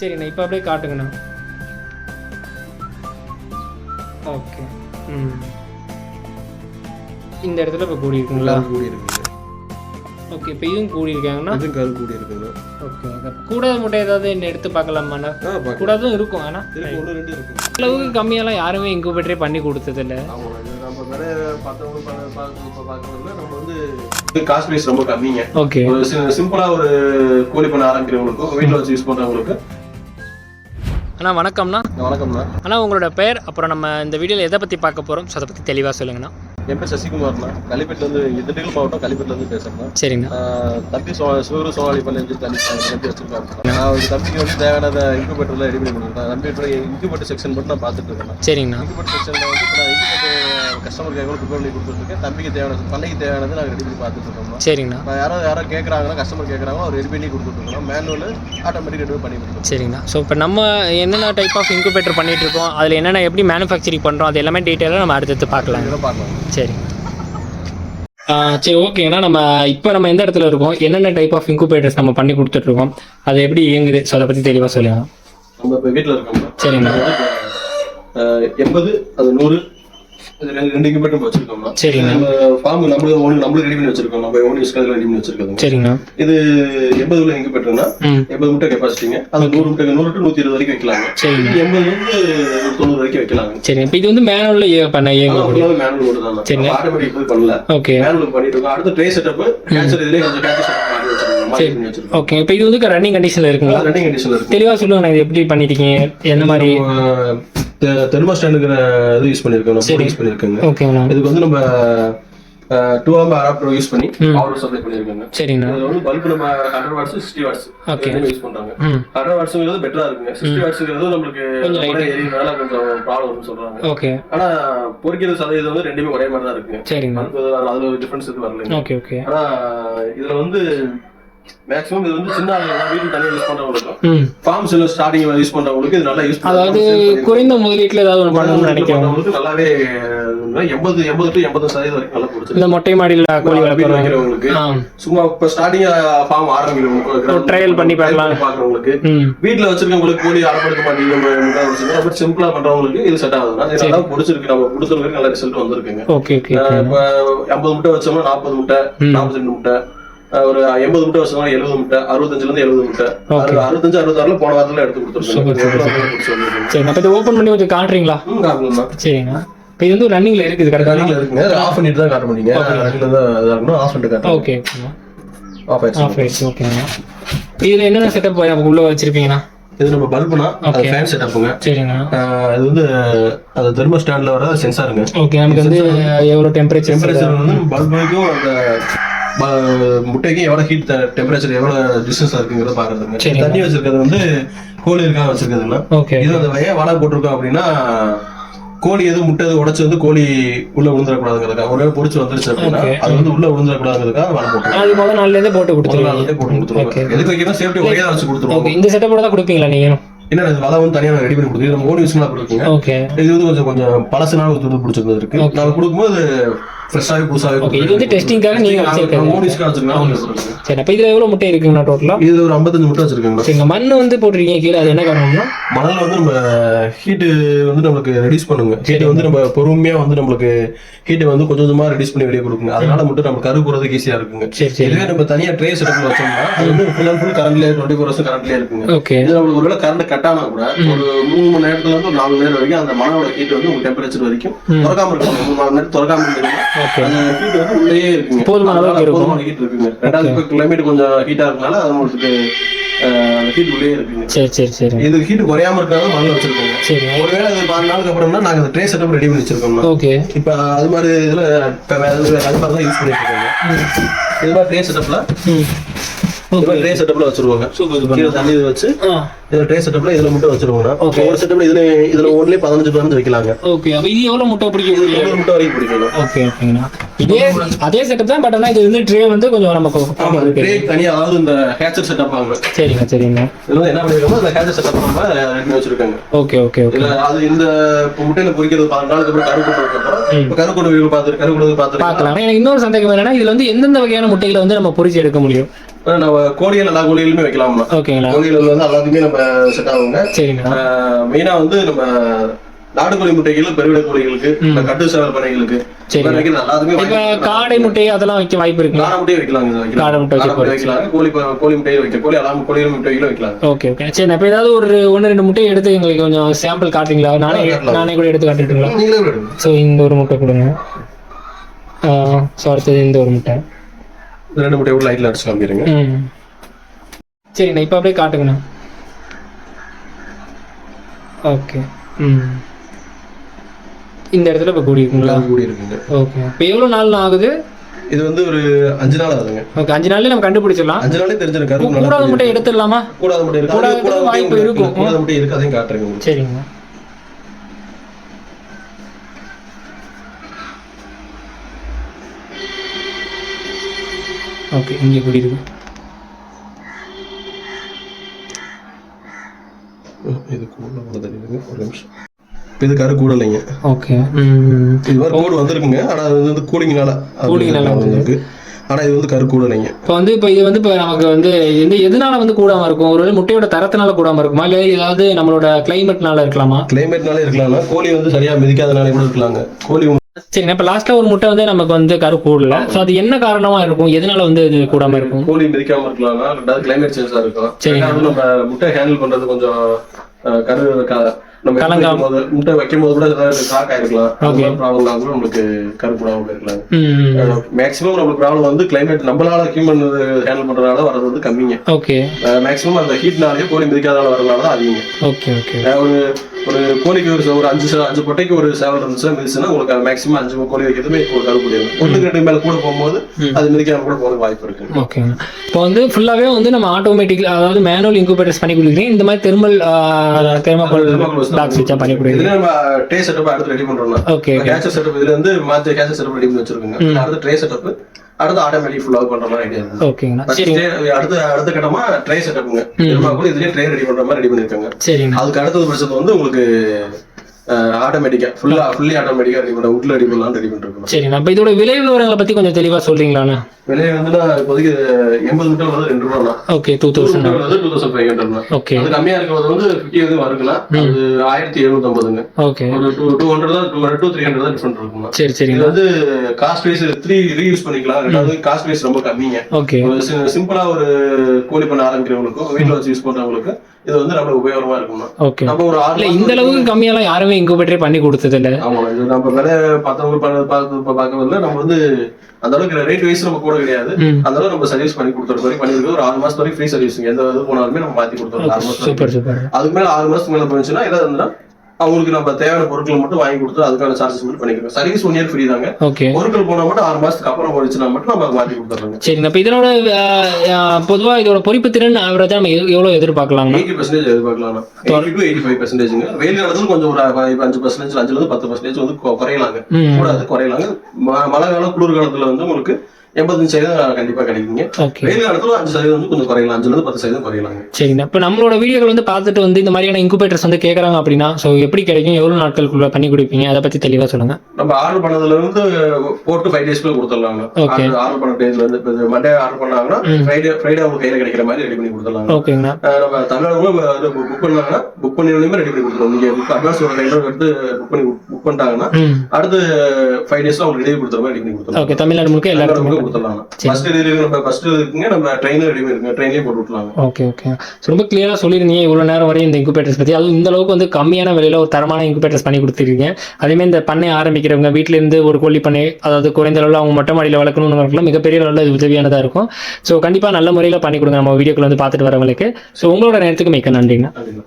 சரிண்ணா இப்போ அப்படியே காட்டுங்கண்ணா. ஓகே ம். இந்த இடத்துல இப்போ கூடி இருக்குங்களா கரு கூடி இருக்குங்க ஓகே இப்போ இதுவும் கூடி இருக்காங்கண்ணா இதுவும் கரு கூடி இருக்குங்க ஓகே கூடாத முட்டை ஏதாவது என்ன எடுத்து பார்க்கலாமாண்ணா? கூடாதும் இருக்கும் ஆனால் அளவுக்கு கம்மியெல்லாம் யாருமே இன்குபேட்டரே பண்ணி கொடுத்ததில்ல. காஸ்ட் ப்ரைஸ் ரொம்ப கம்மிங்க. ஓகே ஒரு சி- சிம்பிளா ஒரு கோழி பண்ண ஆரம்பிக்கிறவங்களுக்கும் வீட்டில் வச்சு யூஸ் பண்றவங்களுக்கு அண்ணா வணக்கம்ண்ணா. வணக்கம்ண்ணா. அண்ணா உங்களோட பெயர் அப்புறம் நம்ம இந்த வீடியோவில் எதை பற்றி பார்க்க போகிறோம் ஸோ அதை பற்றி தெளிவாக சொல்லுங்கண்ணா. என் பேர் சசிகுமார்ண்ணா இங்க திண்டுக்கல் மாவட்டம் கலிப்பேட்ல இருந்து பேசுறேன் சரிங்கண்ணா தம்பி சோ சிவரு சோழாளி பள்ளி வந்து தம்பி வச்சிருக்காங்க நான் ஒரு தம்பிக்கு வந்து தேவையான இன்குபேட்டர்ல ரெடி பண்ணி கொடுக்குறேன். தம்பி இன்குபேட்டர் செக்ஷன் மட்டும் நான் பார்த்துட்டு இருக்கேன். சரிங்கண்ணா. இன்குபேட்டர் செக்ஷன்ல வந்து நான் இன்குபேட்டர் கஸ்டமருக்கு எவ்வளோ ப்ரிப்பேர் பண்ணி கொடுத்துருக்கேன் தம்பிக்கு தேவையான பண்ணைக்கு தேவையானது நாங்கள் ரெடி பண்ணி பார்த்துட்டு இருக்கோம் சரிங்கண்ணா. நான் யாரோ யாரோ கேட்குறாங்கன்னா கஸ்டமர் கேட்குறாங்களோ அவர் ரெடி பண்ணி கொடுத்துருக்கோம் மேனுவல் ஆட்டோமேட்டிக் ரெடி பண்ணி கொடுத்துருக்கோம் சரிங்கண்ணா. ஸோ இப்போ நம்ம என்னென்ன டைப் ஆஃப் இன்குபேட்டர் பண்ணிட்டு இருக்கோம்? அதில் என்னென்ன எப்படி மேனுஃபேக்சரிங் பண்ணுறோம் அது எல்லாமே டீட்டெயிலாக நம்ம அடுத்தடுத்து பார்க்கலாம். பார்க்கலாம் ஆ, சரி ஓகேண்ணா நம்ம இப்போ நம்ம எந்த இடத்துல இருக்கோம்? என்னென்ன டைப் ஆஃப் இன்குபேட்டர்ஸ் நம்ம பண்ணி கொடுத்துட்ருக்கோம் அது எப்படி இயங்குது? ஸோ அதை பற்றி தெளிவாக சொல்லுங்க. நம்ம இப்போ வீட்டில் இருக்கோம். சரிங்கண்ணா எண்பது அது நூறு ரெண்டு இன்குபேட்டர் நம்ம வச்சிருக்கோம்னா நம்ம ஃபார்ம் நம்மளுக்கு ஓன் நம்மளுக்கு ரெடி பண்ணி வச்சிருக்கோம். நம்ம ஓன் யூஸ் ரெடி பண்ணி வச்சிருக்கோம். சரிங்கண்ணா இது எண்பது உள்ள இன்குபேட்டர்னா எண்பது முட்டை கெப்பாசிட்டிங்க அது நூறு முட்டை நூறு டு இருபது வரைக்கும் வைக்கலாங்க. சரிங்க. எண்பதுல இருந்து தொண்ணூறு வரைக்கும் வைக்கலாங்க. சரி இப்போ இது வந்து மேனுவலில் பண்ண இயங்கக்கூடிய மேனுவல் மட்டும் தான் சரிங்க. ஆட்டோமேட்டிக் போய் பண்ணல. ஓகே. மேனுவல் பண்ணிட்டு இருக்கோம். அடுத்து ட்ரே செட்டப் கேன்சர் இதுலேயே கொஞ்சம் கேன்சர் செட்டப் பண்ணி வச்சிருக்கோம். ஓகே இப்போ இது வந்து ரன்னிங் கண்டிஷனில் இருக்குங்களா? ரன்னிங் கண்டிஷன்ல இருக்கு. தெளிவாக சொல்லுங்கண்ணா இது எப்படி பண்ணிட்டீங்க? என்ன மாதிரி? தெர்மோஸ்டாண்டுங்கிற இது யூஸ் பண்ணிருக்கோம் நம்ம யூஸ் பண்ணிருக்கோங்க. ஓகேங்கண்ணா இதுக்கு வந்து நம்ம டூ ஆம் அடாப்டர் யூஸ் பண்ணி பவர் சப்ளை பண்ணிருக்கோங்க. சரிங்கண்ணா. இது வந்து பல்ப் நம்ம hundred watts sixty watts Okay. Use பண்றாங்க. ஹண்ட்ரட் வாட்ஸ்ங்கிறது பெட்டரா இருக்குங்க. சிக்ஸ்டி வாட்ஸ்ங்கிறது நம்மளுக்கு உடனே எரியறதுனால கொஞ்சம் ப்ராப்ளம் சொல்றாங்க. ஓகே ஆனா பொறிக்கிற சதவீதம் வந்து ரெண்டுமே ஒரே மாதிரி தான் இருக்குங்க. சரிங்கண்ணா. அதுக்கு அதுல ஒரு டிஃபரன்ஸ் இது வரலைங்க. ஓகே ஓகே ஆனா இதுல வந்து மேக்ஸிமம் இது வந்து சின்ன ஆளுங்க வீட்டுல யூஸ் பண்றவங்களுக்கும் ம். ஃபார்ம்ஸ் ஸ்டார்டிங் யூஸ் பண்றவங்களுக்கு இது நல்லா யூஸ் அதாவது குறைந்த முதலீட்டில் ஏதாவது ஒன்று பண்ணணும்னு நினைக்கிறேன். பண்றவங்களுக்கு நல்லாவே எண்பது எண்பது டு எண்பது சதவீதம் வரைக்கும் நல்லா பிடிச்சிருக்கு இந்த மொட்டை மாடியில் கோழி வீடு வளர்க்குறவங்க. வைக்கிறவங்களுக்கு ஆ. சும்மா இப்ப ஸ்டார்டிங் ஃபார்ம் ஆரம்பிக்கிறவங்களுக்கு trial பண்ணி பார்க்கலாம். பாக்குறவங்களுக்கு ம். வீட்ல வச்சிருக்கவங்களுக்கு கோழி அடப்படுத்த மாட்டேங்குது ரொம்ப சிம்பிளா பண்றவங்களுக்கு இது செட் ஆகுதுன்னா இது நல்லா பிடிச்சிருக்கு நம்ம கொடுத்துருக்கு நல்ல ரிசல்ட் வந்திருக்குங்க. ஓகே இப்ப ஐம்பது முட்டை வச்சோம்னா நாற்பது முட்டை. நாற்பத்தி ரெண்டு முட்டை. ஒரு எண்பது முட்டை வச்சோம்னா எழுபது முட்டை அறுபத்தஞ்சுல இருந்து எழுபது முட்டை. அறுபத்தஞ்சு அறுபத்தாறுல போன வாரத்துல எடுத்து கொடுத்துருக்கோம். சரி அப்போ இதை ஓப்பன் பண்ணி கொஞ்சம் காட்டுறீங்களா? சரிங்க. இப்போ இது வந்து ரன்னிங்ல இருக்குது கரெக்டாக ரன்னிங்ல இருக்குங்க. ஆஃப் பண்ணிட்டு தான் காட்ட முடியுங்க ரன்னிங்ல தான் இதா இருக்கணும் ஆஃப் பண்ணிட்டு காட்ட ஓகே ஆஃப் ஆயிடுச்சு ஆஃப் ஆயிடுச்சு ஓகேங்க இதில் என்னென்ன செட்டப் உள்ள வச்சிருப்பீங்கண்ணா இது நம்ம பல்புனா அது ஃபேன் செட்டப்புங்க சரிங்க. இது வந்து அது தெர்மோ ஸ்டாண்ட்ல வர சென்சாருங்க ஓகே நமக்கு வந்து எவ்வளோ டெம்பரேச்சர் டெம்பரேச்சர் வந்து பல்புக்கும் அந்த முட்டைக்கும் எவ்வளவு ஹீட் டெம்பரேச்சர் எவ்வளவு டிஸ்டன்ஸ் இருக்குங்கிறத பாக்குறதுங்க. தண்ணி வச்சிருக்கிறது வந்து கோழி இருக்கா வச்சிருக்கிறதுன்னா இது அந்த வய வலை போட்டிருக்கோம் அப்படின்னா கோழி எதுவும் முட்டை எதுவும் உடைச்சு வந்து கோழி உள்ள விழுந்துடக்கூடாதுங்கிறதுக்காக ஒரு வேளை பொடிச்சு வந்துருச்சு அப்படின்னா. அது வந்து உள்ள விழுந்துடக்கூடாதுங்கிறதுக்காக வலை போட்டுருக்கோம். அது முதல் நாள்லேருந்தே போட்டு முதல் கொடுத்துருவீங்க. நாள்லயே போட்டு கொடுத்துருவோம். எதுக்கு வைக்கிறோம்? சேஃப்டி ஒரே வச்சு கொடுத்துருவோம். இந்த செட்டப்போட தான் கொடுப்பீங்களா நீங்கள் என்ன இது வலை வந்து தனியாக ரெடி பண்ணி கொடுத்துருக்கோம் நம்ம ஓன் யூஸ்லாம் கொடுக்குங்க இது வந்து கொஞ்சம் கொஞ்சம் பழசுனால ஒரு துண்டு பிடிச்சிருந்தது இருக்கு நாங்க கொடுக்கும்போது ஃப்ரெஷ்ஷாகவே புதுசாகவே ஓகே இது வந்து டெஸ்டிங்காக நீங்கள் வச்சிருக்கீங்க. சரி அப்போ இதில் எவ்வளோ முட்டை இருக்குங்கண்ணா டோட்டலாக இது ஒரு ஐம்பத்தஞ்சு முட்டை வச்சிருக்காங்க சரிங்க மண் வந்து போட்டிருக்கீங்க கீழே அது என்ன காரணம்னா? மணல் வந்து நம்ம ஹீட்டு வந்து நம்மளுக்கு ரெடியூஸ் பண்ணுங்க. ஹீட் வந்து நம்ம பொறுமையா வந்து நம்மளுக்கு ஹீட்டை வந்து கொஞ்சம் கொஞ்சமா ரெடியூஸ் பண்ணி வெளியே கொடுக்குங்க. அதனால மட்டும் நம்ம கரு போறதுக்கு ஈஸியா இருக்குங்க. இதுவே நம்ம தனியா ட்ரே செட்டப்ல வச்சோம்னா அது வந்து ஃபுல் அண்ட் ஃபுல் கரண்ட்லேயே டுவெண்ட்டி ஃபோர் ஹவர்ஸ் கரண்ட்லேயே இருக்குங்க. ஓகே இது நம்மளுக்கு ஒருவேளை கரண்ட் கட் ஆனா கூட ஒரு மூணு மணி நேரத்துல இருந்து ஒரு நாலு மணி நேரம் வரைக்கும் அந்த மணலோட ஹீட் வந்து உங்க டெம்பரேச்சர் வரைக்கும் திறக்காம இருக்கும் மூணு நாலு நேரம் திறக்காம ஓகே அந்த ஹீட் வந்து உள்ளேயே இருக்கும். போதுமான ஹீட் இருக்குங்க. ரெண்டாவது இப்போ கிளைமேட் கொஞ்சம் ஹீட்டா இருக்கனால அது உங்களுக்கு ஹீட் உள்ளே இருக்குங்க சரி சரி சரி. இது ஹீட் குறையாம இருக்கிறதால மண்ணில் வச்சிருக்கோங்க சரி. ஒருவேளை அது பாஞ்சு நாளுக்கு அப்புறம்னா நாங்க அந்த ட்ரே செட்டப் ரெடி பண்ணி வச்சிருக்கோம்னா ஓகே. இப்போ அது மாதிரி இதுல அது மாதிரி தான் யூஸ் பண்ணிட்டு இருக்காங்க இது மாதிரி ட்ரே செட்டப்ல ட்ரே செட்டப்ல வச்சிருவாங்க. கீழே தண்ணி இது வச்சு இதுல ட்ரே செட்டப்ல இதுல மட்டும் வச்சிருவாங்க. Okay. ஒரு செட்டப்ல இதுல இதுல ஒன்லயே பதினஞ்சு பதினஞ்சு வைக்கலாங்க. ஓகே அப்போ இது முட்டை பிடிக்க இது முடியும்? ஒரு முட்டை வரைக்கும் பிடிக்கணும்? ஓகே ஓகேங்கண்ணா இதே அதே செட்டப் தான் பட் ஆனால் இது வந்து ட்ரே வந்து கொஞ்சம் நமக்கு ட்ரே தனியா அதாவது இந்த ஹேச்சர் செட்டப் ஆகுங்க சரிங்க சரிங்க. இதுல என்ன பண்ணிருக்காங்க இந்த ஹேச்சர் செட்டப் நம்ம பண்ணி வச்சிருக்காங்க. ஓகே ஓகே ஓகே அது இந்த முட்டையில பொரிக்கிறது பதினஞ்சு நாளுக்கு அப்புறம் கரு கொண்டு வைக்கிறோம் இப்ப கரு கொண்டு பார்த்து கரு கொண்டு பார்த்து பார்க்கலாம். எனக்கு இன்னொரு சந்தேகம் என்னன்னா இதுல வந்து எந்தெந்த வகையான முட்டைகளை வந்து நம்ம பொரிச்சு எடுக்க முடியும்? நம்ம கோழிகள் எல்லா கோழிகளுமே வைக்கலாம்னா ஓகேங்களா? கோழிகள் வந்து எல்லாத்துக்குமே நம்ம செட் ஆகுங்க. சரிங்கண்ணா மெயினா வந்து நம்ம நாட்டுக்கோழி முட்டைகள் பெருவிட கோழிகளுக்கு இந்த கட்டு சேவல் காடை முட்டை அதெல்லாம் வைக்க வாய்ப்பு இருக்குங்களா? காடை இது வைக்கலாம். காடை முட்டை முட்டை வைக்கலாம். கோழி கோழி முட்டையும் வைக்க கோழி எல்லாம் முட்டைகளும் வைக்கலாம். Okay okay. சரி இப்போ ஏதாவது ஒரு ஒன்று ரெண்டு முட்டையை எடுத்து எங்களுக்கு கொஞ்சம் சாம்பிள் காட்டுறீங்களா? நானே. நானே கூட எடுத்து காட்டுட்டுங்களா? ஸோ இந்த ஒரு முட்டை கொடுங்க. ஸோ அடுத்தது இந்த ஒரு முட்டை. ரெண்டு முட்டையை லைட்ல அடிச்சு காமிக்கிறேங்க. சரிண்ணா இப்போ அப்படியே காட்டுங்கண்ணா. ஓகே. ம். இந்த இடத்துல இப்போ கூடி இருக்குங்களா? கூடி இருக்குங்க. ஓகே. இப்போ எவ்வளோ நாள் ஆகுது? இது வந்து ஒரு அஞ்சு நாள் ஆகுதுங்க. ஓகே அஞ்சு நாள்ல நம்ம கண்டுபிடிச்சிடலாம். அஞ்சு நாளே தெரிஞ்சிருக்கு கருப்பு நல்லா கூடாத முட்டை எடுத்துடலாமா? கூடாத முட்டை கூடாத வாய்ப்பு இருக்கும். இருக்கு. கூடாத முட்டை இருக்கு அதையும் காட்டுறேங்க. சரிங்க. ஓகே இங்கே கூடி இருக்கு இது கூட தெரியுதுங்க ஒரு நிமிஷம். இது கரு கூட இல்லைங்க. ஓகே. இது மாதிரி கோடு வந்திருக்குங்க. ஆனா அது வந்து கூலிங்னால கூலிங்னால வந்திருக்கு. ஆனா இது வந்து கரு கூட இல்லைங்க. இப்போ வந்து இப்போ இது வந்து இப்போ நமக்கு வந்து எந்த எதனால வந்து கூடாம இருக்கும்? ஒருவேளை முட்டையோட தரத்தினால கூடாம இருக்குமா? இல்லை ஏதாவது நம்மளோட கிளைமேட்னால இருக்கலாமா? கிளைமேட்னால இருக்கலாம்னா கோழி வந்து சரியா மிதிக்காதனால கூட இருக்கலாங்க. கோழி சரிங்க இப்போ லாஸ்ட்ல ஒரு முட்டை வந்து நமக்கு வந்து கரு கூடல ஸோ அது என்ன காரணமா இருக்கும்? எதனால வந்து இது கூடாம இருக்கும்? கோழி மிதிக்காம இருக்கலாம். ரெண்டாவது கிளைமேட் சேஞ்சா சரிங்க. ரெண்டாவது நம்ம முட்டை ஹேண்டில் பண்றது கொஞ்சம் கரு நம்ம கலங்காம. முட்டை வைக்கும் போது கூட கிராக் ஆயிருக்கலாம். Okay. ப்ராப்ளம் கூட நம்மளுக்கு கரு கூடாம இருக்கலாம் ம் மேக்ஸிமம் நம்மளுக்கு ப்ராப்ளம் வந்து கிளைமேட் நம்மளால ஹியூமன் ஹேண்டில் பண்றதுனால வர்றது வந்து கம்மிங்க. ஓகே மேக்ஸிமம் அந்த ஹீட்னாலேயே கோழி மிதிக்காதனால வரதுனால தான் அதிகங்க. ஓகே ஓகே அஹ் ஒரு ஒரு கோழிக்கு ஒரு ஒரு அஞ்சு அஞ்சு பொட்டைக்கு ஒரு சேவல் இருந்துச்சுன்னா மிதிச்சுன்னா உங்களுக்கு மேக்ஸிமம் அஞ்சு கோழி வைக்கிறதுமே ஒரு கரு முடியும் ஒன்றுக்கு ரெண்டு மேல கூட போகும்போது அது மிதிக்காம கூட போக வாய்ப்பு இருக்கு. ஓகே இப்போ வந்து ஃபுல்லாவே வந்து நம்ம ஆட்டோமேட்டிக் அதாவது மேனுவல் இன்குபேட்டர்ஸ் பண்ணி கொடுக்குறீங்க இந்த மாதிரி தெர்மல் தெர்மாக்கோல் பாக்ஸ் வச்சா பண்ணி கொடுக்குறீங்க இதுல நம்ம ட்ரே செட்டப் அடுத்து ரெடி பண்றோம்னா ஓகே கேச்சர் செட்டப் இதுல இருந்து மாத்தி கேச்சர் செட்டப் ரெடி பண்ணி வச்சிருக்கோங்க. அடுத்து ட்ரே செட்டப் அடுத்து ஆட்டோமேட்டிக் ஃபுல்லாக பண்ற மாதிரி ஐடியா ஓகேங்கண்ணா சரிங்க. tray- அடுத்த அடுத்த கட்டமா ட்ரே செட்டப்புங்க திரும்ப கூட இதுலயே ட்ரே ரெடி பண்ற மாதிரி ரெடி பண்ணிருக்காங்க. சரிங்கண்ணா அதுக்கு அடுத்தது பட்சத்து வந்து உங்களுக்கு ஆட்டோமேட்டிக்கா ஃபுல்லா ஃபுல்லி ஆட்டோமேட்டிக்கா ரெடி பண்ண உட்ல ரெடி பண்ணலாம் ரெடி பண்ணிருக்கோம். சரிங்கண்ணா இப்போ இதோட விலை விவரங்களை பத்தி கொஞ்சம் தெளிவா சொல்றீங்களாண்ணா? விலை வந்து இப்போதைக்கு எண்பது மீட்டர் வந்து ரெண்டு ரூபா ஓகே டூ தௌசண்ட் வந்து two thousand five hundred okay அது கம்மியா இருக்கிறது வந்து ஃபிஃப்டி வந்து வருதுலாம் அது ஆயிரத்தி எழுநூத்தி ஐம்பதுங்க ஓகே ஒரு டூ டூ ஹண்ட்ரட் தான் டூ டூ த்ரீ ஹண்ட்ரட் தான் டிஃபரெண்ட் இருக்குமா? சரி இது சரிங்க வந்து காஸ்ட் வைஸ் த்ரீ ரீயூஸ் பண்ணிக்கலாம். ரெண்டாவது காஸ்ட் வைஸ் ரொம்ப கம்மிங்க. ஓகே சிம்பிளா ஒரு கோழி பண்ண ஆரம்பிக்கிறவங்களுக்கும் வீட்ல வச்சு யூஸ் பண்றவங்களுக்கு இது வந்து நம்ம உபயோகமா இருக்குமா? ஓகே நம்ம ஒரு ஆறு இந்த அளவுக்கு கம்மியெல்லாம் யாருமே இன்குபேட்டரே பண்ணி கொடுத்தது இல்ல ஆமா இது நம்ம விலை பார்த்தவங்க பார்த்து பார்க்க வரல நம்ம வந்து அந்த அளவுக்கு ரேட் வைஸ் நம்ம கூட கிடையாது. ம். அந்த அளவுக்கு நம்ம சர்வீஸ் பண்ணி கொடுத்துற வரைக்கும் பண்ணிருக்கு ஒரு ஆறு மாசம் வரைக்கும் ஃப்ரீ சர்வீஸ் எந்த இது போனாலுமே நம்ம மாத்தி கொடுத்துருவோம் ஆறு மாசம் அதுக்கு மேல ஆறு மாசத்துக்கு மேல போச்சுன்னா ஏதாவது இருந்தா அவங்களுக்கு நம்ம தேவையான பொருட்களை மட்டும் வாங்கி கொடுத்து அதுக்கான சார்ஜஸ் மட்டும் பண்ணிக்கிறோம். சர்வீஸ் ஒன் இயர் ஃப்ரீ தாங்க. பொருட்கள் போனா மட்டும் ஆறு மாசத்துக்கு அப்புறம் போயிடுச்சுன்னா மட்டும் நம்ம மாத்தி கொடுத்துறோங்க சரிங்க இப்போ இதனோட பொதுவா இதோட பொறிப்பு திறன் ஆவரேஜா நம்ம எவ்- எவ்வளவு எதிர்பார்க்கலாங்கண்ணா எயிட்டி பர்சன்டேஜ் எதிர்பார்க்கலாம் டு எயிட்டி ஃபைவ் பர்சன்டேஜ்ங்க வெயில் காலத்துல கொஞ்சம் ஒரு அஞ்சு பர்சன்டேஜ் அஞ்சுல இருந்து பத்து பர்சன்டேஜ் வந்து குறையலாங்க. கூடாது குறையலாங்க. மழை காலம் குளிர் காலத்துல வந்து உங்களுக்கு எண்பத்தஞ்சு சதவீதம் கண்டிப்பா கிடைக்குங்க. வெயில் காலத்துல அஞ்சு சதவீதம் வந்து கொஞ்சம் குறையலாம். அஞ்சுல இருந்து பத்து சதவீதம் குறையலாங்க. சரிங்கண்ணா. இப்போ நம்மளோட வீடியோக்கள் வந்து பார்த்துட்டு வந்து இந்த மாதிரியான இன்குபேட்டர்ஸ் வந்து கேட்குறாங்க அப்படின்னா ஸோ எப்படி கிடைக்கும்? எவ்வளோ நாட்களுக்குள்ள பண்ணி கொடுப்பீங்க? அதை பற்றி தெளிவாக சொல்லுங்க. நம்ம ஆர்டர் பண்ணதுல இருந்து ஃபோர் டு ஃபைவ் டேஸ்க்குள்ள கொடுத்துடலாங்க. ஆர்டர் பண்ண டேஸ்ல இருந்து மண்டே ஆர்டர் பண்ணாங்கன்னா. ஃப்ரைடே ஃப்ரைடே அவங்க கையில கிடைக்கிற மாதிரி ரெடி பண்ணி கொடுத்துடலாங்க. ஓகேங்கண்ணா. நம்ம தமிழ்நாடு புக் பண்ணாங்கன்னா புக் பண்ணி ரெடி பண்ணி கொடுத்துருவோம் நீங்க புக் அட்வான்ஸ் ஒரு ரெண்டு எடுத்து புக் பண்ணி புக் பண்ணிட்டாங்கன்னா அடுத்து ஃபைவ் டேஸ்ல அவங்க ரெடி கொடுத்துற மாதிரி ரெடி பண்ணி கொடுத்துருவோம் ஓகே தமிழ்நாடு முழுக்க எல்லா இடத்துக்கும் கொடுத்துடலாம் சரி. ஃபர்ஸ்ட் டெலிவரி நம்ம ஃபர்ஸ்ட் இருக்குங்க. நம்ம ட்ரெயின் ரெடி பண்ணிருக்கோம் ட்ரெயின்லயே போட்டு விட்டுலாங்க ஓகே ஓகே ரொம்ப கிளியராக சொல்லியிருந்தீங்க. இவ்வளோ நேரம் வரையும் இந்த இன்குபேட்டர்ஸ் பற்றி அதுவும் இந்த அளவுக்கு வந்து கம்மியான விலையில் ஒரு தரமான இன்குபேட்டர்ஸ் பண்ணி கொடுத்துருக்கீங்க. அதேமாதிரி இந்த பண்ணை ஆரம்பிக்கிறவங்க வீட்டில இருந்து ஒரு கோழி பண்ணை அதாவது குறைந்த அளவில் அவங்க மொட்டை மாடியில் வளர்க்கணும்னு மிகப்பெரிய அளவில் இது உதவியானதாக இருக்கும். ஸோ கண்டிப்பாக நல்ல முறையில் பண்ணி கொடுங்க. நம்ம வீடியோக்குள்ள வந்து பார்த்துட்டு வரவங்களுக்கு. ஸோ உங்களோட நேரத்துக்கு மிக்க நன்றிங்க. அப்படிங்களா